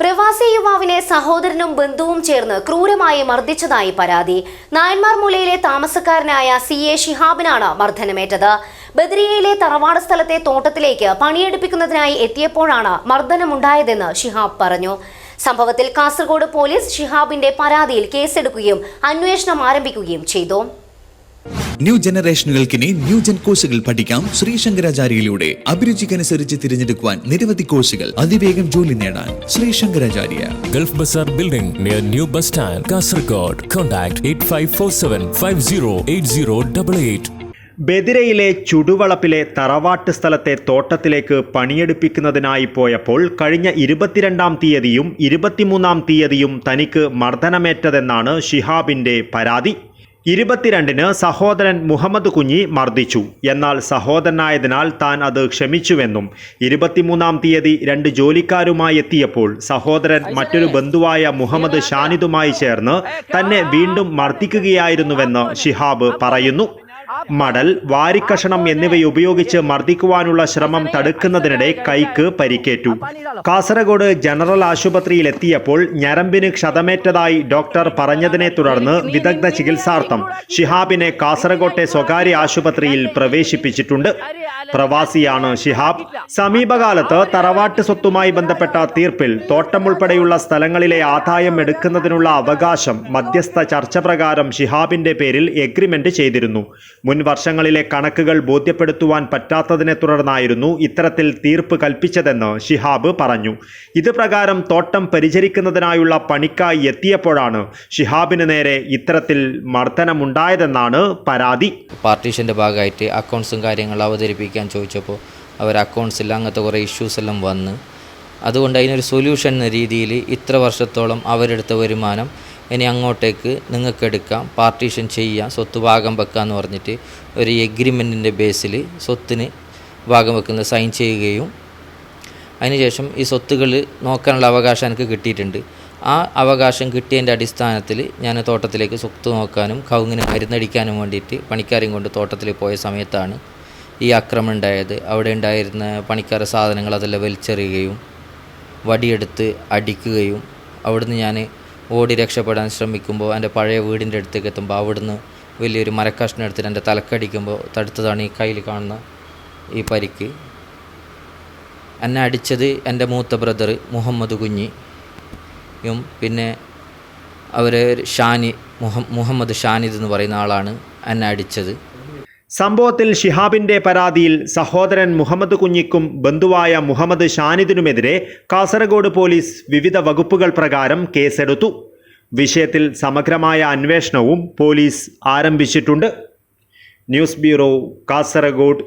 പ്രവാസി യുവാവിനെ സഹോദരനും ബന്ധുവും ചേർന്ന് ക്രൂരമായി മർദ്ദിച്ചതായി പരാതി. നായന്മാർ മൂലയിലെ താമസക്കാരനായ സി എ ഷിഹാബിനാണ് മർദ്ദനമേറ്റത്. ബദ്രിയയിലെ തറവാട് സ്ഥലത്തെ തോട്ടത്തിലേക്ക് പണിയെടുപ്പിക്കുന്നതിനായി എത്തിയപ്പോഴാണ് മർദ്ദനമുണ്ടായതെന്ന് ഷിഹാബ് പറഞ്ഞു. സംഭവത്തിൽ കാസർഗോഡ് പോലീസ് ഷിഹാബിന്റെ പരാതിയിൽ കേസെടുക്കുകയും അന്വേഷണം ആരംഭിക്കുകയും ചെയ്തു. ന്യൂ ജനറേഷനുകൾക്കിനി ന്യൂ ജൻ കോഴ്സുകൾ പഠിക്കാം ശ്രീശങ്കരാചാര്യയിലൂടെ അഭിരുചിക്കനുസരിച്ച് തിരഞ്ഞെടുക്കുവാൻ നിരവധി കോഴ്സുകൾ അതിവേഗം ജോലി നേടാൻ Sreesankaracharya Gulf bazaar building near new bus stand Kasaragod contact eight five four seven five zero eight zero double eight ബദിരയിലെ ചുടുവളപ്പിലെ തറവാട്ട് സ്ഥലത്തെ തോട്ടത്തിലേക്ക് പണിയെടുപ്പിക്കുന്നതിനായി പോയപ്പോൾ കഴിഞ്ഞ ഇരുപത്തിരണ്ടാം തീയതിയും ഇരുപത്തിമൂന്നാം തീയതിയും തനിക്ക് മർദ്ദനമേറ്റതെന്നാണ് ഷിഹാബിന്റെ പരാതി. ഇരുപത്തിരണ്ടിന് സഹോദരൻ മുഹമ്മദ് കുഞ്ഞി മർദ്ദിച്ചു. എന്നാൽ സഹോദരനായതിനാൽ താൻ അത് ക്ഷമിച്ചുവെന്നും ഇരുപത്തിമൂന്നാം തീയതി രണ്ട് ജോലിക്കാരുമായി എത്തിയപ്പോൾ സഹോദരൻ മറ്റൊരു ബന്ധുവായ മുഹമ്മദ് ഷാനിദുമായി ചേർന്ന് തന്നെ വീണ്ടും മർദ്ദിക്കുകയായിരുന്നുവെന്ന് ഷിഹാബ് പറയുന്നു. മടൽ വാരിക്കഷണം എന്നിവയുപയോഗിച്ച് മർദ്ദിക്കുവാനുള്ള ശ്രമം തടുക്കുന്നതിനിടെ കൈക്ക് പരിക്കേറ്റു. കാസർഗോഡ് ജനറൽ ആശുപത്രിയിലെത്തിയപ്പോൾ ഞരമ്പിന് ക്ഷതമേറ്റതായി ഡോക്ടർ പറഞ്ഞതിനെ തുടർന്ന് വിദഗ്ധ ചികിത്സാർത്ഥം ഷിഹാബിനെ കാസർഗോട്ടെ സ്വകാര്യ ആശുപത്രിയിൽ പ്രവേശിപ്പിച്ചിട്ടുണ്ട്. പ്രവാസിയാണ് ഷിഹാബ്. സമീപകാലത്ത് തറവാട്ട് സ്വത്തുമായി ബന്ധപ്പെട്ട തീർപ്പിൽ തോട്ടം ഉൾപ്പെടെയുള്ള സ്ഥലങ്ങളിലെ ആദായം എടുക്കുന്നതിനുള്ള അവകാശം മധ്യസ്ഥ ചർച്ച പ്രകാരം ഷിഹാബിന്റെ പേരിൽ എഗ്രിമെന്റ് ചെയ്തിരുന്നു. മുൻ വർഷങ്ങളിലെ കണക്കുകൾ ബോധ്യപ്പെടുത്തുവാൻ പറ്റാത്തതിനെ തുടർന്നായിരുന്നു ഇത്തരത്തിൽ തീർപ്പ് കൽപ്പിച്ചതെന്ന് ഷിഹാബ് പറഞ്ഞു. ഇതുപ്രകാരം തോട്ടം പരിചരിക്കുന്നതിനായുള്ള പണിക്കായി എത്തിയപ്പോഴാണ് ഷിഹാബിന് നേരെ ഇത്തരത്തിൽ മർദ്ദനമുണ്ടായതെന്നാണ് പരാതി. പാർട്ടീഷന്റെ ഭാഗമായിട്ട് അക്കൗണ്ട്സും കാര്യങ്ങൾ അവതരിപ്പിക്കാൻ ചോദിച്ചപ്പോൾ അവർ അക്കൗണ്ട്സിൽ അങ്ങനത്തെ കുറേ ഇഷ്യൂസ് എല്ലാം വന്ന്. അതുകൊണ്ട് അതിനൊരു സൊല്യൂഷൻ എന്ന രീതിയിൽ ഇത്ര വർഷത്തോളം അവരെടുത്ത വരുമാനം ഇനി അങ്ങോട്ടേക്ക് നിങ്ങൾക്ക് എടുക്കാം. പാർട്ടീഷൻ ചെയ്യാം. സ്വത്ത് ഭാഗം വെക്കാമെന്ന് പറഞ്ഞിട്ട് ഒരു എഗ്രിമെന്റിന്റെ ബേസിൽ സ്വത്തിന് ഭാഗം വെക്കുന്ന സൈൻ ചെയ്യുകയും അതിനുശേഷം ഈ സ്വത്തുകൾ നോക്കാനുള്ള അവകാശം എനിക്ക് കിട്ടിയിട്ടുണ്ട്. ആ അവകാശം കിട്ടിയതിന്റെ അടിസ്ഥാനത്തിൽ ഞാൻ തോട്ടത്തിലേക്ക് സ്വത്ത് നോക്കാനും കവുങ്ങിന് മരുന്നടിക്കാനും വേണ്ടിയിട്ട് പണിക്കാരെയും കൊണ്ട് തോട്ടത്തിൽ പോയ സമയത്താണ് ഈ ആക്രമണം ഉണ്ടായത്. അവിടെ ഉണ്ടായിരുന്ന പണിക്കാരുടെ സാധനങ്ങൾ അതെല്ലാം വലിച്ചെറിയുകയും വടിയെടുത്ത് അടിക്കുകയും അവിടുന്ന് ഞാൻ ഓടി രക്ഷപ്പെടാൻ ശ്രമിക്കുമ്പോൾ എന്റെ പഴയ വീടിന്റെ അടുത്തേക്ക് എത്തുമ്പോൾ അവിടുന്ന് വലിയൊരു മരക്കഷ്ണം എടുത്തിട്ട് എന്റെ തലക്കടിക്കുമ്പോൾ തടുത്തതാണ് ഈ കയ്യിൽ കാണുന്ന ഈ പരിക്ക്. എന്നെ അടിച്ചത് എന്റെ മൂത്ത ബ്രദർ മുഹമ്മദ് കുഞ്ഞിയും പിന്നെ അവർ ഷാനി മുഹ മുഹമ്മദ് ഷാനിദ് എന്ന് പറയുന്ന ആളാണ് എന്നെ അടിച്ചത്. സംഭവത്തിൽ ഷിഹാബിന്റെ പരാതിയിൽ സഹോദരൻ മുഹമ്മദ് കുഞ്ഞിക്കും ബന്ധുവായ മുഹമ്മദ് ഷാനിദിനുമെതിരെ കാസർഗോഡ് പോലീസ് വിവിധ വകുപ്പുകൾ പ്രകാരം കേസെടുത്തു. വിഷയത്തിൽ സമഗ്രമായ അന്വേഷണവും പോലീസ് ആരംഭിച്ചിട്ടുണ്ട്. News bureau Kasaragod.